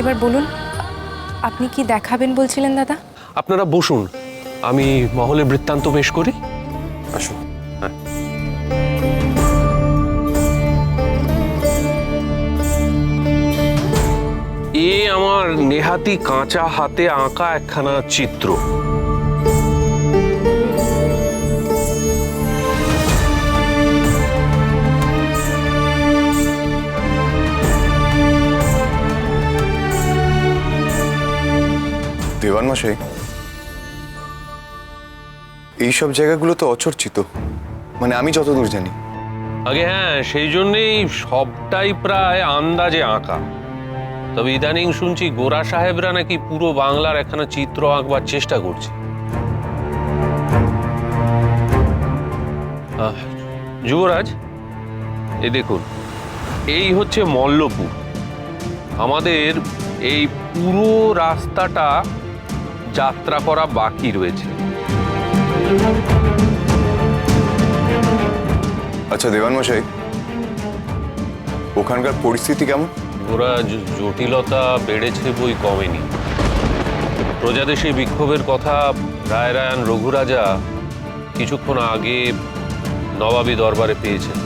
এবার বলুন, আপনি কি দেখাবেন বলছিলেন দাদা? আপনারা বসুন, আমি মহলে বৃত্তান্ত পেশ করি। আসুন এ আমার নেহাতি কাঁচা হাতে আঁকা একখানা চিত্র। দেওয়ান মশাই এইসব জায়গাগুলো তো অচর্চিত। মানে আমি যতদূর জানি। আগে হ্যাঁ সেই জন্যেই সবটাই প্রায় আন্দাজে আঁকা। তবে ইদানিং শুনছি গোরা সাহেবরা নাকি পুরো বাংলার একখানা চিত্র আঁকবার চেষ্টা করছে। যুবরাজ এই দেখুন, এই হচ্ছে মল্লপুর। আমাদের এই পুরো রাস্তাটা যাত্রা করা বাকি রয়েছে। আচ্ছা দেওয়ান মশাই ওখানকার পরিস্থিতি কেমন? ওরা জটিলতা বেড়েছে বই কমেনি। প্রজাদেশে বিক্ষোভের কথা রায়রায়ণ রঘুরাজা কিছুক্ষণ আগে নবাবী দরবারে পেয়েছেন।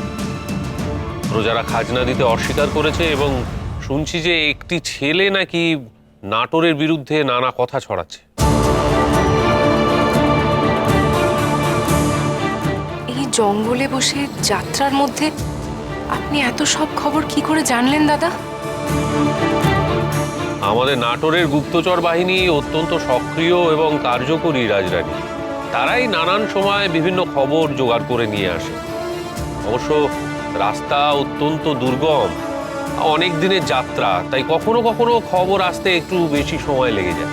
প্রজারা খাজনা দিতে অস্বীকার করেছে এবং শুনছি যে একটি ছেলে নাকি নাটোরের বিরুদ্ধে নানা কথা ছড়াচ্ছে। জঙ্গলে বসে যাত্রার মধ্যে আপনি এত সব খবর কি করে জানলেন দাদা? আমাদের নাটোরের গুপ্তচর বাহিনী অত্যন্ত সক্রিয় এবং কার্যকরী রাজরানী। তারাই নানান সময় বিভিন্ন খবর জোগাড় করে নিয়ে আসে। অবশ্য রাস্তা অত্যন্ত দুর্গম। অনেক দিনের যাত্রা তাই কখনো কখনো খবর আসতে একটু বেশি সময় লেগে যায়।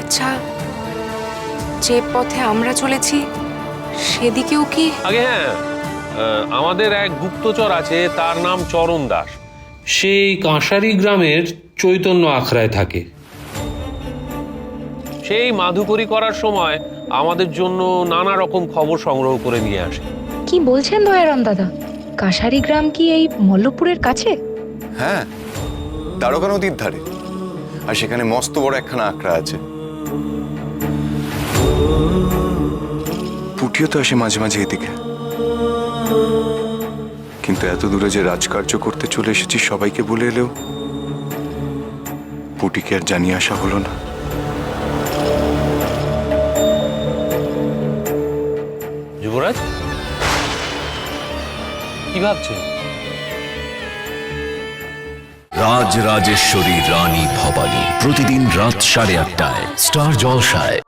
আচ্ছা যে পথে আমরা চলেছি সেদিকেও কি? আগে হ্যাঁ আমাদের এক গুপ্তচর আছে তার নাম চরণ দাস। সেই কাঁসারি গ্রামের চৈতন্য আখড়ায় থাকে। সেই মাধুকরী করার সময় আমাদের জন্য নানা রকম খবর সংগ্রহ করে নিয়ে আসে। কি বলছেন দয়ারাম দাদা? কাশারি গ্রাম কি এই মল্লপুরের কাছে? হ্যাঁ দ্বারকা নদীর ধারে। আর সেখানে মস্ত বড় একখানা আখড়া আছে। পুটিও তো আসে মাঝে মাঝে এদিকে। কিন্তু এত দূরে যে রাজকার্য করতে চলে এসেছি সবাইকে বলে এলেও পুটিকে আর জানিয়ে আসা হলো না। যুবরাজ? কি ভাবছেন রাজ রাজেশ্বরী রানী ভবানী প্রতিদিন রাত সাড়ে আটটায় স্টার জলসায়।